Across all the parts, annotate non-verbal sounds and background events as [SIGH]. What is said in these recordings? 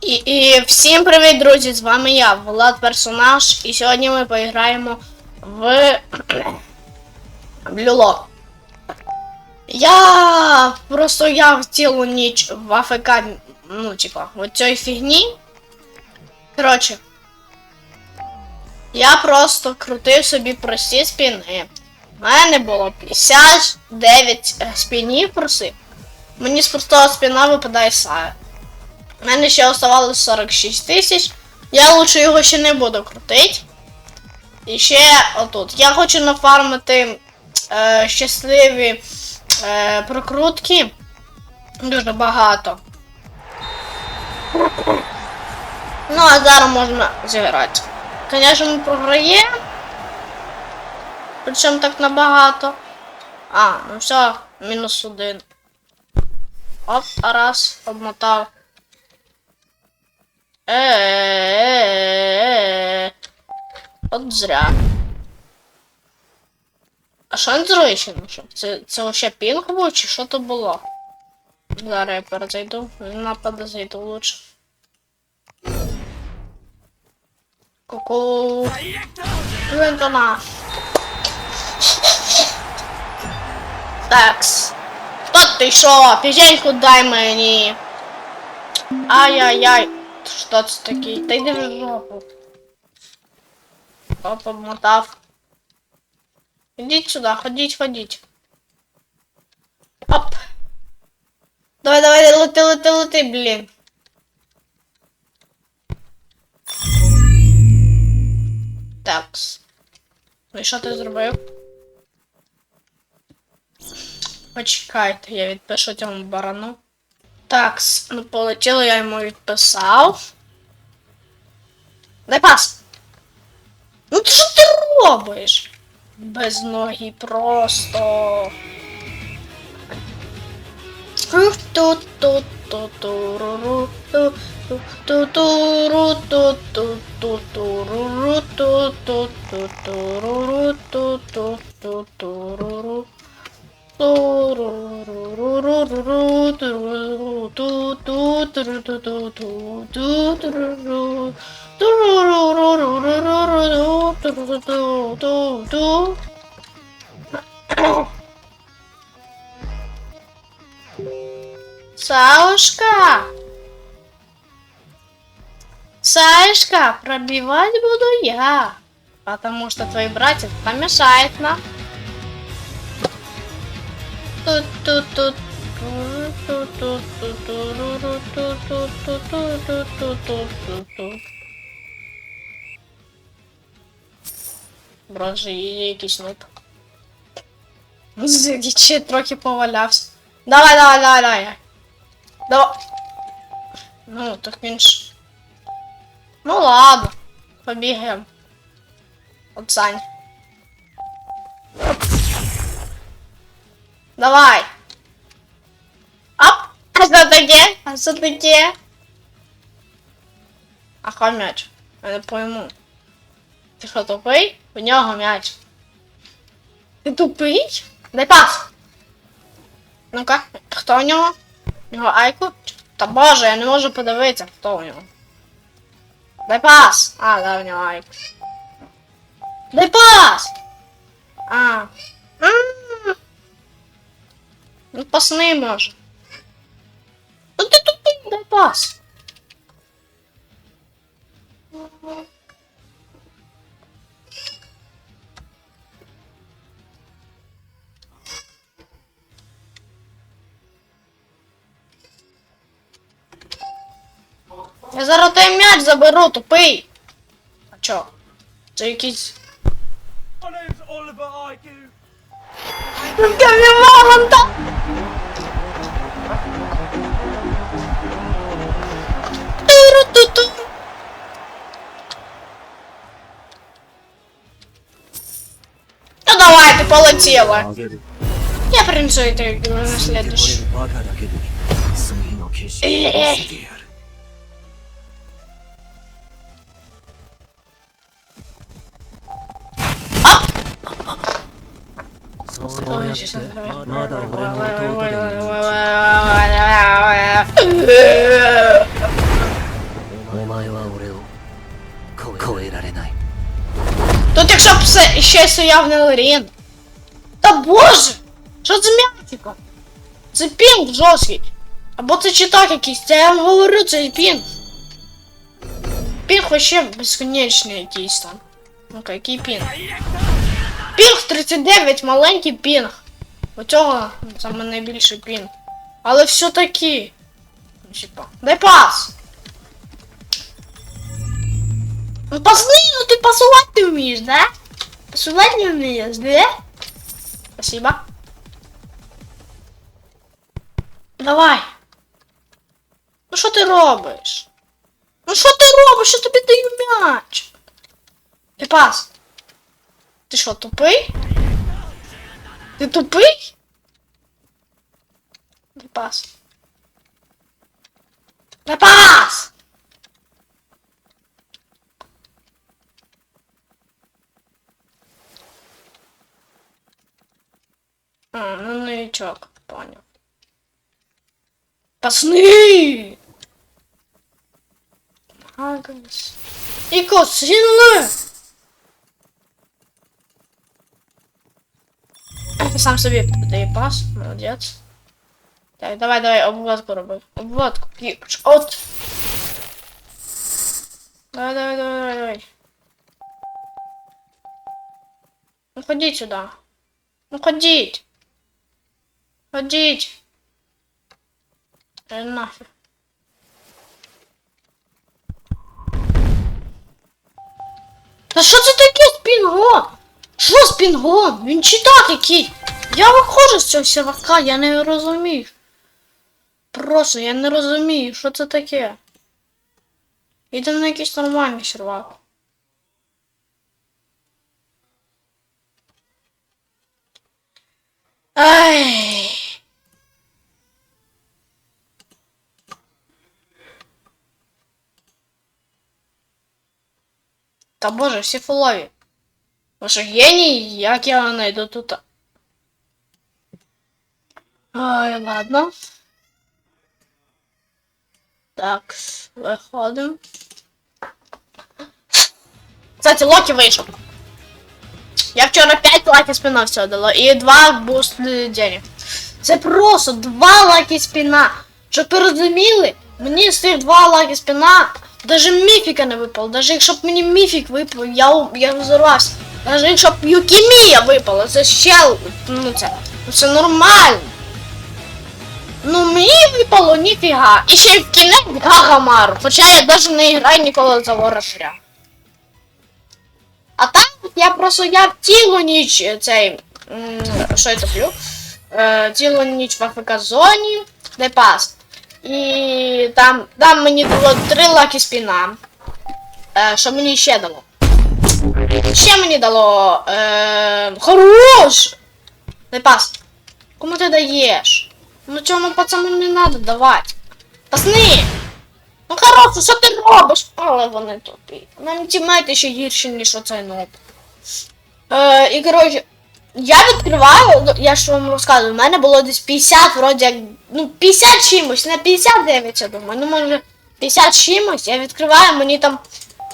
І, і всім привіт, друзі! З вами я, Влад Персонаж, і сьогодні ми поіграємо в [CLEARS THROAT] Блюло. Я просто я цілу ніч в АФК, ну, типа, в цій фігні. Коротше. Я просто крутив собі прості спіни. У мене було 59 спінів просив. Мені з простого спіна випадає сая. У мене ще оставалось 46 тисяч. Я лучше його ще не буду крутити. І ще отут. Я хочу нафармити е, щасливі е, прокрутки. Дуже багато. Ну, а зараз можна зіграти. Звісно, ми програємо. Причому так набагато. А, ну все, мінус один. Оп, раз, обмотав. Е-е-е. От зря. А що він зробив? Це, це вообще пінг був чи що то було? Зараз я перезайду. Нападу зайду лучше. Ку-ку. Винтона. Такс. Хто ти що? Пізельку дай мені. Ай-яй-яй. Що це такий? Та йди в жопу. Оп, обмотав. Ідіть сюди, ходіть, ходіть. Оп. Давай, давай, лети, лети, лети, блін. Такс. Ну і що ти зробив? Почекайте, я відпишу цьому барану. Так, ну полетіло, я йому відписав. Дай! Ну ти що ти робиш? Без ноги просто. Саушка! Саишка, пробивать буду я. Потому что твой братец помешает нам. Боже, є якийсь нуб. Ще трохи повалявся. Давай, давай, давай, давай. Давай. Ну, так він ж. Ну ладно. Побігаємо. Отстань. Давай. Оп! А що таке? А що таке? А хай м'яч? Я не пойму. Ти що тупий? У нього м'яч. Ти тупий? Дай пас! Ну-ка, хто у нього? У нього айку? Та боже, я не можу подивитися, хто у нього. Дай пас! А, да, у нього айку. Дай пас! А. Ну, пасни може. Ну ти тупий, дай пас. Я зараз той м'яч заберу, тупий. А чо? Це якийсь. My name's Oliver Gel bir bağlantı. Ну давай, ты полетела. Я принесу это на следующий. お前は俺を超えられない Тут якщо б все ще стояв не Лорін. Та боже! Що за м'ятіка? Це пінг жорсткий. Або це читак якийсь, це я вам говорю, це пінг. Пінг вообще безконечний якийсь там. Ну-ка, який пінг? Пінг 39, маленький пінг. У цього ну, саме найбільший пінг. Але все таки. Типа, дай пас! Ну пасни, ну ты пасувати не вмієш, да? Пасувати не вмієш, да? Спасибо. Давай. Ну що ти робиш? Ну що ти робиш? Що тобі даю м'яч? Ти пас. Ти що, тупий? Ти тупий? Пас. Папас! А, ну новичок, понял. Пасны! Магас. И косинлы! Сам себе дай пас, молодец. Так, давай, давай, обводку роби. Обводку. От. Давай, давай, давай, давай, давай. Ну ходіть сюди. Ну ходіть. Ходіть. Е, нафіг. Та що це таке спінгон? Що спінгон? Він читак який. Я виходжу з цього сівака, я не розумію. Просто я не розумію, що це таке. Іде на якийсь нормальний сервак. Ай. Та боже, всі фулові. Ви що геній, як я знайду тут. Ай, ладно. Так, виходимо. Кстати, Локі вийшов. Я вчора 5 лаки спина все дала і 2 буст денег. Це просто 2 лаки спина. Щоб ви розуміли, мені з цих 2 лаки спина даже міфіка не випало. Даже якщо б мені міфік випав, я, я взорвався. Даже якщо б Юкімія випала, це ще, ну це, ну це нормально. Ну мені випало ніфіга. І ще й в кінець Гагамару. Хоча я навіть не граю ніколи за ворожаря. А так я просто я в цілу ніч е, цей. Що я топлю? Е, цілу ніч в АФК зоні, де пас. І там, там мені дало три лаки спіна. Е, що мені ще дало? Ще мені дало. Е, хорош! Дай пас. Кому ти даєш? Ну цьому пацану не надо давати. Пасни! Ну хорошо, що ти робиш? Але вони тупі. Нам тімейти ще гірші, ніж оцей ноб. Е, і коротше, я відкриваю, ну, я ж вам розказую, у мене було десь 50, вроді як, ну 50 чимось, не 59, я думаю, ну може 50 чимось, я відкриваю, мені там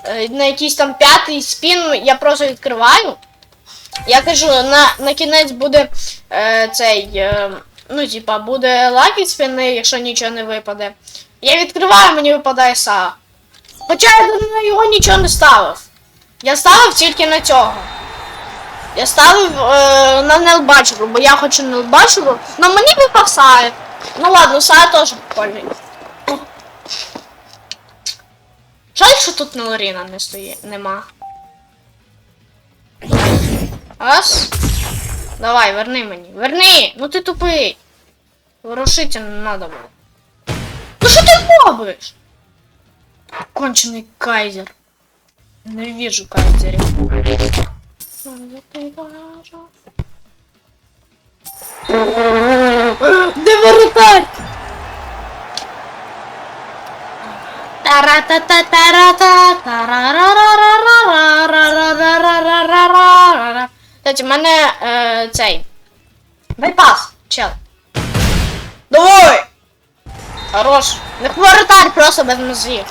е, на якийсь там п'ятий спін, я просто відкриваю. Я кажу, на, на кінець буде е, цей, е, ну типа, буде лакі спіни, якщо нічого не випаде. Я відкриваю, мені випадає са. Хоча я на його нічого не ставив. Я ставив тільки на цього. Я ставив е, на Нелбачеру, бо я хочу Нелбачеру, но мені випав Саєв. Ну ладно, Сая теж прикольний. Жаль, що тут Нелоріна не стоїть, нема. Раз. Давай, верни мені. Верни! Ну ти тупий. Ворушити не треба було. Ну що ти робиш? Кончений кайзер. Ненавижу кайзерів. Де воротарь? Та-ра-та-та-та-ра-та, та-ра-ра-ра-ра-ра-ра-ра-ра-ра-ра-ра-ра. Кстати, в мене е, цей. Байпас, чел. Давай! Хорош. Не воротар просто без мозгів.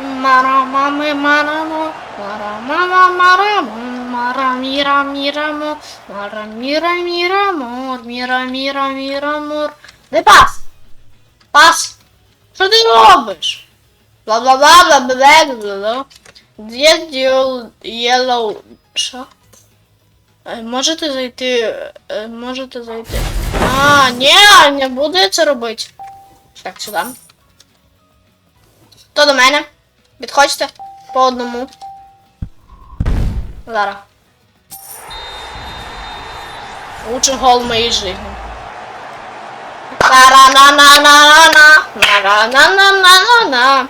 Мара, мами, мара, мара, мама, мара, мара, міра, мирамор. мара, міра, міра, міра, міра, міра, мор. Дай пас! Пас! Що ти робиш? Бла-бла-бла, бла-бла-бла, бла-бла. Дід Yellow... Що? Е, Можете зайти. е, Можете зайти. А, ні, не буду я це робити. Так, сюди. Хто до мене? Підходьте по одному. Зараз. Лучший гол в моїй житті. На-на-на-на-на-на. На-на-на-на-на-на.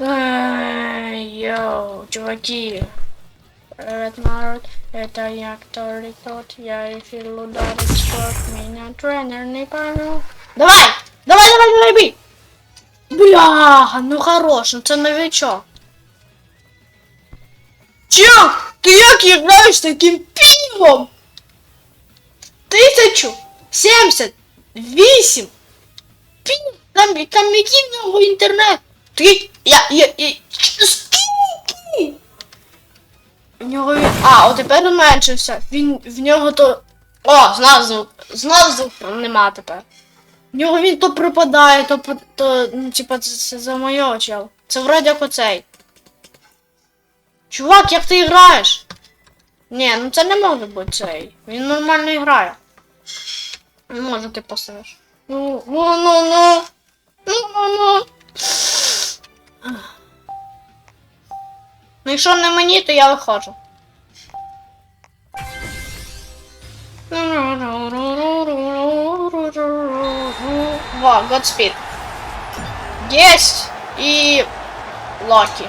Эй, Йоу, чуваки. Привет, народ. Это я, который тот. Я решил ударить спорт. Меня тренер не понял. Давай! Давай, давай, давай, бей! Бляха, ну хорош, ну це новичок. Чел, ти як граєш таким півом? Тисячу сімдесят вісім пів. Там, там який в нього інтернет? Ти, я, я, я, скільки? В нього він, а, от тепер уменшився. Він, в нього то, о, знов звук, знов звук нема тепер. В нього він то припадає, то, то ну, типа, це, це за моє чел. Це вроді як оцей. Чувак, як ти граєш? Ні, ну це не може бути цей. Він нормально грає. Не може ти поставиш. Ну, ну, ну, ну. Ну, ну, ну. Ну, якщо не мені, то я виходжу. Во, Godspeed. Єсть і Локі.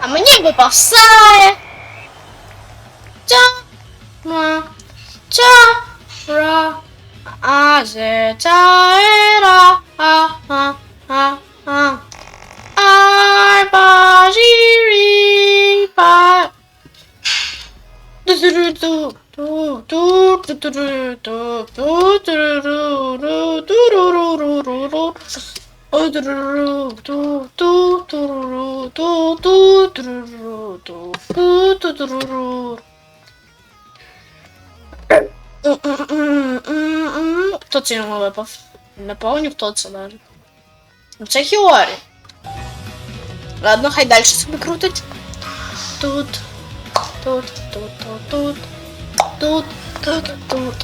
А мені випав Сає. Ця. Ма. Ця. Ра. А зе ця ера. А а а а. Ту-ту-ру-ру. Хто це йому випав? Не хто це навіть. Це Хіорі. Ладно, хай далі собі крутить. Тут. Тут, тут, тут, тут. Тут, тут, тут.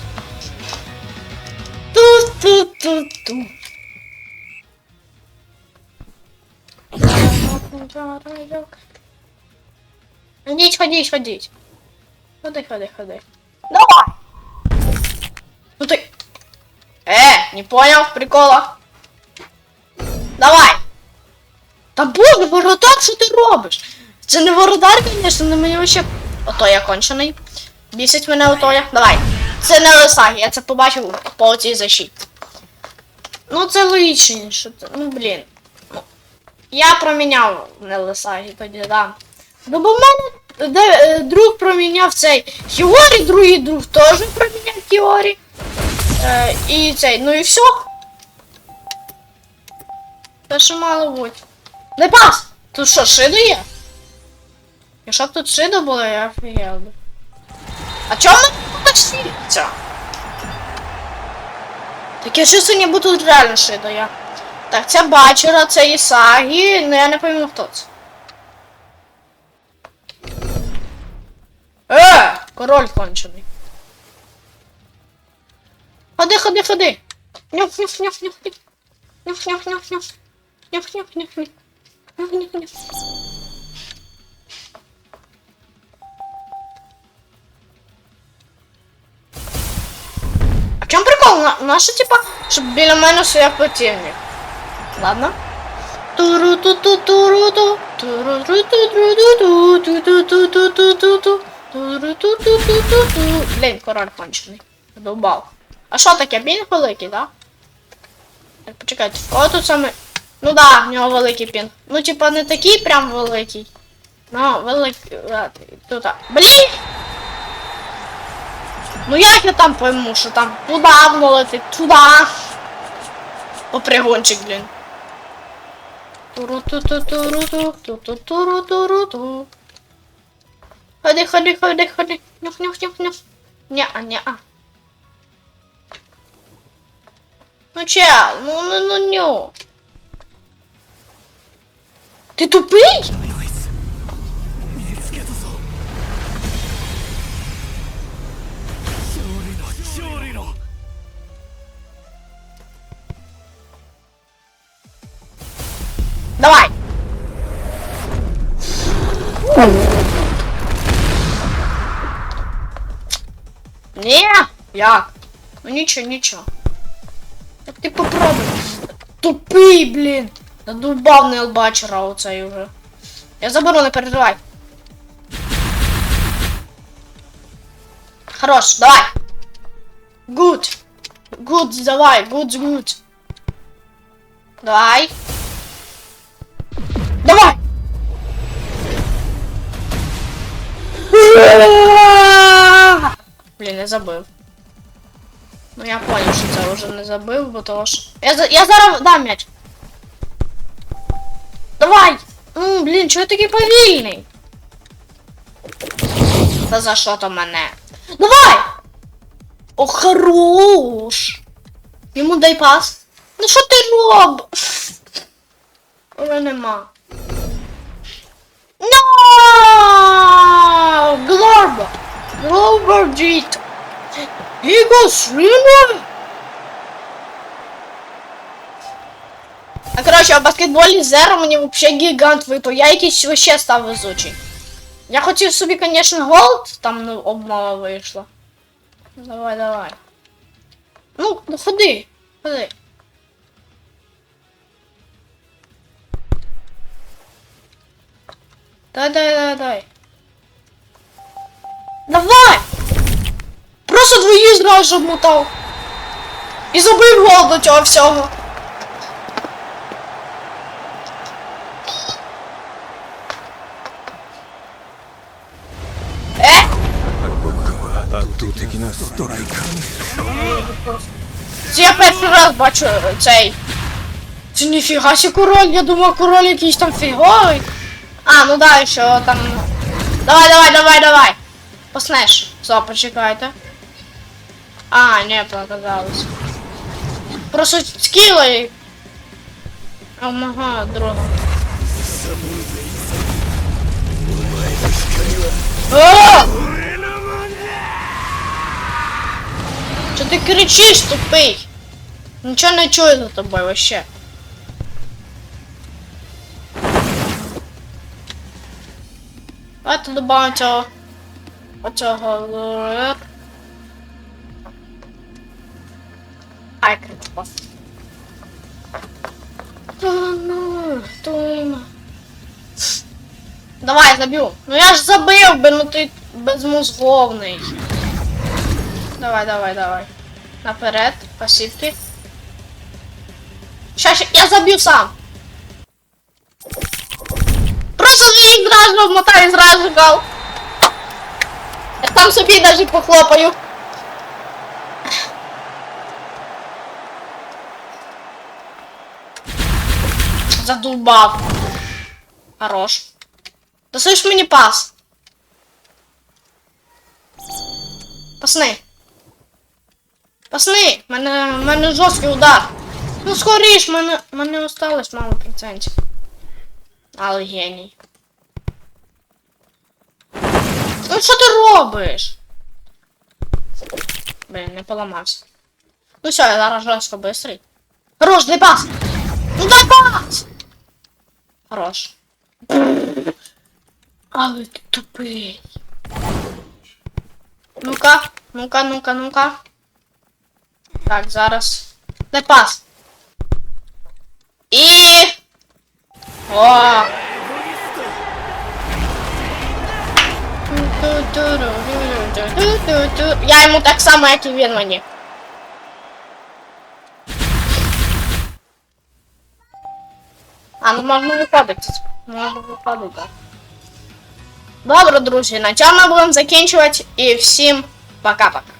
Тут, тут, тут, тут. Ходіть, ходіть, ходіть. Ходи, ходи, ходи. Давай! Ну ты... Э, не понял прикола? Давай! Та боже, воротар, що ти робиш? Це не воротар, звісно, не мені вообще. Ото я кончений. Бісить мене ото. Давай. Це не Лисагі, я це побачив по цій защиті. Ну це логічніше. Ну блін. Я проміняв не Лисагі тоді, да. Ну бо в мене де, е, друг проміняв цей Хіорі, другий друг теж проміняв Хіорі. Е, і цей, ну і все. Та що мало бути. Не пас! Тут що, шидо є? Якщо б тут шидо було, я офігел би. А чому так світиться? Так я чувствую, ніби тут реально шидо є. Так, це Бачера, це Ісагі, ну я не пам'ятаю хто це. Е, король кончений. Ходи, ходи, ходи. Нюх, нюх, нюх, нюх, нюх. Нюх, нюх, нюх, нюх. Нюх, нюх, нюх, нюх. Нюх, нюх, нюх. В чому прикол? На, наша, типа, щоб біля мене стояв противник. Ладно. Блін, король кончений. Задовбав. А що таке? Він великий, да? Так, почекайте. О, тут саме. Ну да, в нього великий пін. Ну, типа, не такий прям великий. Ну, великий. Тут. а. Блін! Ну як я там пойму, що там туди воно летить, туди. Попригончик, блін. Туру-ту-ту-туру-ту, ту-ту-туру-туру-ту. Ходи, ходи, ходи, ходи. Нюх, нюх, нюх, нюх. Ня-а, ня-а. Ну чел, ну ну ну ню. Ти тупий? Давай. Не, як? Ну нічого, нічого. Так ти попробуй. Тупий, блін. Задовбав не бачера оцей уже. Я заберу, не переживай. Хорош, давай. Good. Good, давай, good, good. Давай. Давай! Блін, я забив. Ну я понял, що це вже не забив, бо того ж. Я, за- я зараз дам м'яч. Давай! М, блін, чого я такий повільний? Та за що то мене? Давай! О, хорош! Йому дай пас. Ну що ти робиш? Уже нема. No! Глорба! Глорба діт! He goes really? А короче, в баскетболі Зеро мені вообще гігант випав. Я якийсь вообще став везучий. Я хотів собі, конечно, голд, там ну, обмова вийшла. Давай, давай. Ну, ну ходи, ходи. Дай, дай, дай, дай. Давай! Просто двої зразу обмотав. І забив гол до цього всього. Е? Це я перший раз бачу цей. Це ніфіга себе, король, я думав король якийсь там фіговий. А, ну да, що там. Давай, давай, давай, давай. Поснеш. Все, почекайте. А, не, показалось. Просто скіли. Ага, друга. О! Що ти кричиш, тупий? Нічого не чую за тобою вообще. Давайте добавимо цього. Оцього. Ай, критко. Давай, заб'ю. Ну я ж забив би, ну ти безмозговний. Давай, давай, давай. Наперед, пасівки. Ща, ща, я заб'ю сам. Просто я їх зразу обмотаю, зразу гал. Я там собі навіть похлопаю. Задубав. Хорош. Досиш мені пас. Пасни. Пасни, мене, мене жорсткий удар. Ну скоріш, мене, мене осталось мало процентів. Але геній. Ну що ти робиш? Блін, не поламався. Ну все, я зараз жорстко бистрий. Хорош, дай пас! Ну дай пас! Хорош. Але ти тупий. Ну-ка, ну-ка, ну-ка, ну-ка. Так, зараз. Дай пас. І. О! Я йому так само, як і він мені. А, ну можна виходити. Можна виходити, так. Добре, друзі, на цьому ми будемо закінчувати. І всім пока-пока.